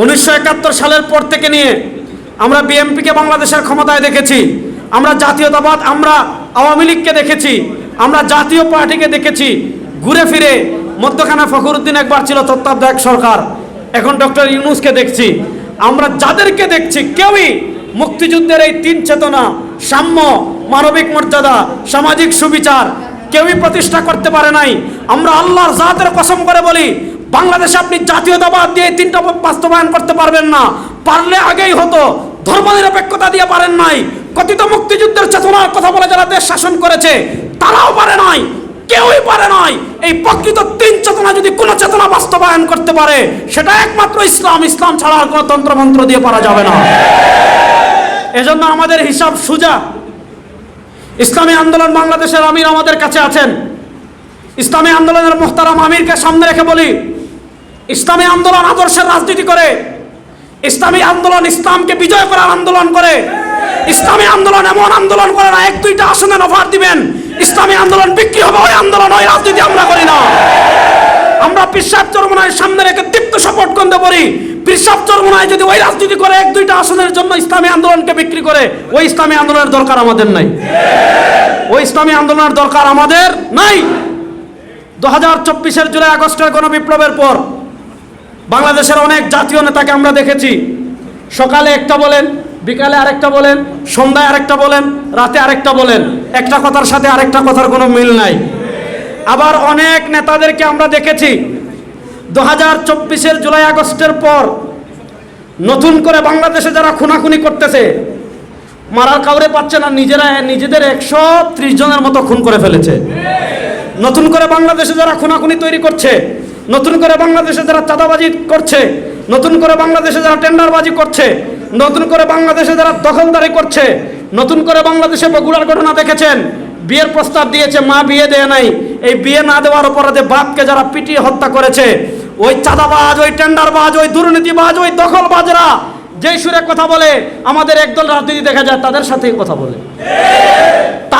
উনিশশো একাত্তর সালের পর থেকে নিয়ে আমরা বিএমপিকে বাংলাদেশের ক্ষমতায় দেখেছি, আমরা জাতীয়তাবাদ, আমরা আওয়ামী লীগকে দেখেছি, আমরা জাতীয় পার্টিকে দেখেছি, ঘুরে ফিরে মধ্যখানে ফখরুদ্দিন একবার ছিল তত্ত্বাবধায়ক সরকার, এখন ডক্টর ইউনুসকে দেখছি। আমরা যাদেরকে দেখছি, কেউই মুক্তিযুদ্ধের এই তিন চেতনা, সাম্য, মানবিক মর্যাদা, সামাজিক সুবিচার, কেউই প্রতিষ্ঠা করতে পারে নাই। আমরা আল্লাহর জাতের কসম করে বলি বাংলাদেশে আপনি জাতীয়তাবাদ দিয়ে তিনটা বাস্তবায়ন করতে পারবেন না। পারলে আগেই হতো, ধর্মনিরপেক্ষতা দিয়ে পারেন নাই। কথিত মুক্তিযুদ্ধের চেতনার কথা বলে যারা দেশ শাসন করেছে, তারাও পারে নাই, কেউই পারে নাই। এই প্রকৃত তিন চেতনা যদি কোনো চেতনা বাস্তবায়ন করতে পারে, সেটা একমাত্র ইসলাম। ইসলাম ছাড়া আর কোনো তন্ত্রমন্ত্র দিয়ে পারা যাবে না। এজন্য আমাদের হিসাব সুজা। ইসলামী আন্দোলন বাংলাদেশের আমির আমাদের কাছে আছেন। ইসলামী আন্দোলনের মোহতারাম আমিরকে সামনে রেখে বলি ইসলামী আন্দোলন আদর্শের রাজনীতি করে, ইসলামী আন্দোলন ইসলামকে বিজয় করার আন্দোলন করে, ইসলামী আন্দোলন এমন আন্দোলন করে না, এক দুইটা আসনে অফার দিবেন, ইসলামী আন্দোলন বিক্রি হবে, ওই আন্দোলন, ওই রাজনীতি আমরা করি না। আমরা পিসাব চরমনায় সামনে রেখে দীপ্ত সাপোর্ট করতে পারি পিসাব চরমনায় যদি ওই রাজনীতি করে, এক দুইটা আসনের জন্য ইসলামী আন্দোলনকে বিক্রি করে, ওই ইসলামী আন্দোলনের দরকার আমাদের নাই। ওই ইসলামী আন্দোলনের দরকার আমাদের নাই। দু হাজার চব্বিশের জুলাই আগস্টের গণবিপ্লবের পর বাংলাদেশের অনেক জাতীয় নেতাকে আমরা দেখেছি। সকালে একটা বলেন, বিকালে আরেকটা বলেন, সন্ধ্যায় আরেকটা বলেন, রাতে আরেকটা বলেন। একটা কথার সাথে আরেকটা কথার কোনো মিল নাই। আবার অনেক নেতাদেরকে আমরা দেখেছি। দু হাজার চব্বিশের জুলাই আগস্টের পর নতুন করে বাংলাদেশে যারা খুনাখুনি করতেছে, মারার কাউরে পাচ্ছে না, নিজেরা, নিজেদের একশো ত্রিশ জনের মতো খুন করে ফেলেছে। নতুন করে বাংলাদেশে যারা খুনাখুনি তৈরি করছে নতুন করে বাংলাদেশে যারা চাঁদাবাজি করছে, নতুন করে বাংলাদেশে যারা টেন্ডারবাজি করছে, নতুন করে বাংলাদেশে যারা দখলদারি করছে, নতুন করে বাংলাদেশে বগুড়ার ঘটনা দেখেছেন, বিয়ের প্রস্তাব দিয়েছে, মা বিয়ে দেয় নাই। এই বিয়ে না দেওয়ার অপরাধে বাপকে যারা পিটিয়ে হত্যা করেছে, ওই চাঁদাবাজ, ওই টেন্ডারবাজ, ওই দুর্নীতিবাজ, ওই দখলবাজরা যেই সুরে কথা বলে, আমাদের একদল রাজনীতি দেখা যায়, তাদের সাথেই কথা বলে।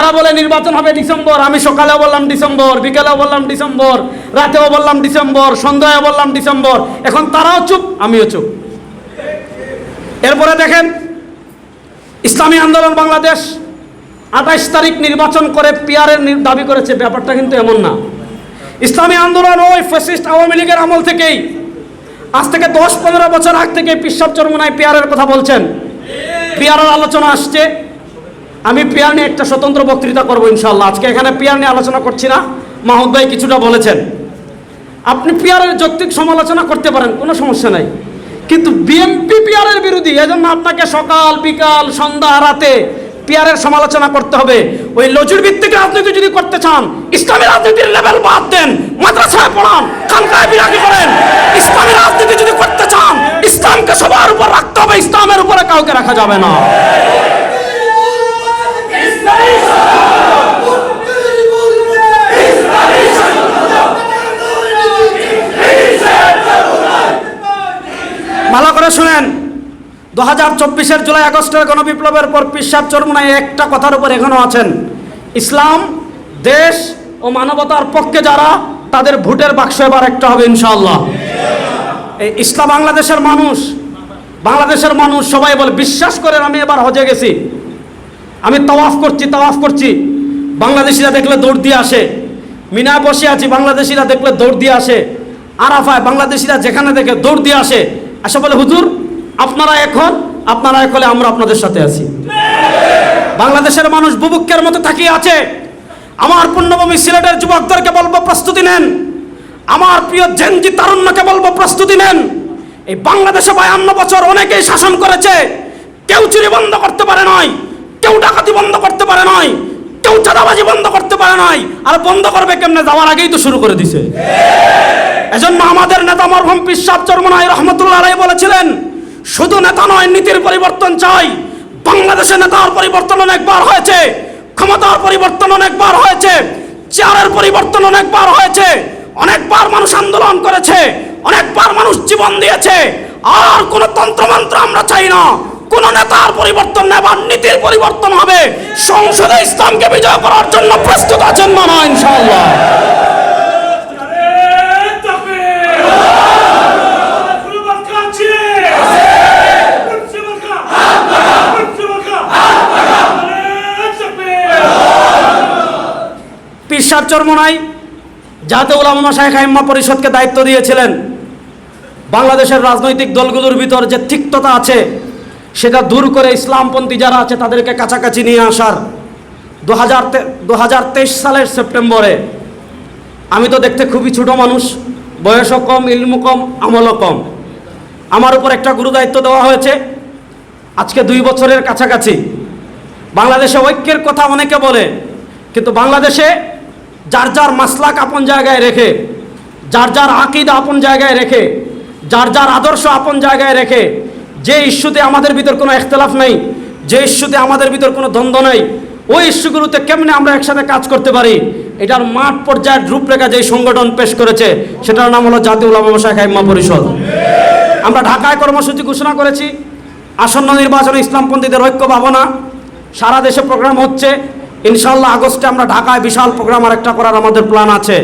তারা বলে নির্বাচন হবে ডিসেম্বর। আমি সকালেও বললাম ডিসেম্বর, বিকেলেও বললাম ডিসেম্বর, রাতেও বললাম ডিসেম্বর সন্ধ্যায় বললাম ডিসেম্বর। এখন তারাও চুপ, আমিও চুপ। এরপরে দেখেন, ইসলামী আন্দোলন বাংলাদেশ আঠাইশ তারিখ নির্বাচন করে পিয়ারের দাবি করেছে। ব্যাপারটা কিন্তু এমন না। ইসলামী আন্দোলন ওই ফ্যাসিস্ট আওয়ামী লীগের আমল থেকেই আজ থেকে দশ পনেরো বছর আগ থেকে পিসাব চরমনায় পিয়ারের কথা বলছেন। পিয়ারের আলোচনা আসছে। আমি পিয়ার নিয়ে একটা স্বতন্ত্র বক্তৃতা করব ইনশাল্লাহ আজকে এখানে পিয়ার নিয়ে আলোচনা করছি না। মাহুদ ভাই কিছুটা বলেছেন। আপনি পিয়ারের যৌক্তিক সমালোচনা করতে পারেন, কোনো সমস্যা নাই। কিন্তু বিএমপি পিয়ারের বিরোধী, এজন্য আপনাকে সকাল, বিকাল, সন্ধ্যা, রাতে পিয়ারের সমালোচনা করতে হবে। ওই লজুর ভিত্তিক রাজনীতি যদি করতে চান, ইসলামী রাজনীতির লেভেল বাদ দেন, মাদ্রাসায় পড়ান, খানকায় বিরাগি করেন। ইসলামী রাজনীতি যদি করতে চান, ইসলামকে সবার উপর রাখতে হবে, ইসলামের উপরে কাউকে রাখা যাবে না। ভালো করে শুনেন। দু হাজার চব্বিশের জুলাই আগস্টের গণবিপ্লবের পর পিসাব চরমুনায় একটা কথার উপর এখনও আছেন। ইসলাম, দেশ ও মানবতার পক্ষে যারা, তাদের ভোটের বাক্স এবার একটা হবে ইনশাআল্লাহ। এই ইসলাম বাংলাদেশের মানুষ বাংলাদেশের মানুষ সবাই বলে, বিশ্বাস করেন আমি এবার হজে গেছি। আমি তাওয়াফ করছি তাওয়াফ করছি। বাংলাদেশিরা দেখলে দৌড় দিয়ে আসে। মিনায় বসে আছি, বাংলাদেশিরা দেখলে দৌড় দিয়ে আসে। আরাফায় বাংলাদেশিরা যেখানে দেখে দৌড় দিয়ে আসে। আসে বলে, হুজুর, আপনারা এখন, আপনারা হলে আমরা আপনাদের সাথে আছি। বাংলাদেশের মানুষ বুবুক্ষের মতো তাকিয়ে আছে। আমার পুণ্যভূমি সিলেটের যুবকদেরকে বলব, প্রস্তুতি নেন। আমার প্রিয় জেনজি তারুণ্যকে বলব, প্রস্তুতি নেন। এই বাংলাদেশে বায়ান্ন বছর অনেকেই শাসন করেছে। কেউ চুরি বন্ধ করতে পারে নয় কেউ ডাকাতি বন্ধ করতে পারে নয় কেউ চাঁদাবাজি বন্ধ করতে পারে নাই। আর বন্ধ করবে কেমনে? যাওয়ার আগেই তো শুরু করে দিছে। এজন্য আমাদের নেতা মরহুম পিসাব চরমনাই রহমতুল্লাহ রায় বলেছিলেন, শুধু নেতা নয়, নীতির পরিবর্তন চাই। বাংলাদেশে নেতার পরিবর্তন অনেকবার হয়েছে, ক্ষমতার পরিবর্তন অনেকবার হয়েছে, চেয়ারের পরিবর্তন অনেকবার হয়েছে, অনেকবার মানুষ আন্দোলন করেছে, অনেকবার মানুষ জীবন দিয়েছে, আর কোন তন্ত্রমন্ত্র আমরা চাই না। কোন নেতার পরিবর্তন নেবার নীতির পরিবর্তন হবে। সংসদে ইসলামকে বিজয় করার জন্য প্রস্তুত আছেন মানা ইনশাআল্লাহ। বরিশার চরমনাই জাতীয় উলামা শাহেখ আইম্মা পরিষদকে দায়িত্ব দিয়েছিলেন। বাংলাদেশের রাজনৈতিক দলগুলোর ভিতর যে তিক্ততা আছে, সেটা দূর করে ইসলামপন্থী যারা আছে, তাদেরকে কাছাকাছি নিয়ে আসার দু হাজার দু হাজার তেইশ সালের সেপ্টেম্বরে আমি তো দেখতে খুবই ছোট মানুষ, বয়সও কম ইলমু কম, আমলও কম। আমার উপর একটা গুরু দায়িত্ব দেওয়া হয়েছে। আজকে দুই বছরের কাছাকাছি। বাংলাদেশে ঐক্যের কথা অনেকে বলে, কিন্তু বাংলাদেশে যার যার মাসলাক আপন জায়গায় রেখে, যার যার আকিদা আপন জায়গায় রেখে, যার যার আদর্শ আপন জায়গায় রেখে, যে ইস্যুতে আমাদের ভিতর কোনো এখতলাফ নেই, যে ইস্যুতে আমাদের ভিতর কোনো দ্বন্দ্ব নেই, ওই ইস্যুগুলোতে কেমনে আমরা একসাথে কাজ করতে পারি? এটার মাঠ পর্যায়ের রূপরেখা যেই সংগঠন পেশ করেছে, সেটার নাম হলো জাতীয় উলামা শাখা ইম্মা পরিষদ। আমরা ঢাকায় কর্মসূচি ঘোষণা করেছি, আসন্ন নির্বাচনে ইসলামপন্থীদের ঐক্য ভাবনা, সারা দেশে প্রোগ্রাম হচ্ছে ইনশাল্লাহ আগস্টে আমরা ঢাকায় বিশাল প্রোগ্রাম আরেকটা করার আমাদের প্ল্যান আছে।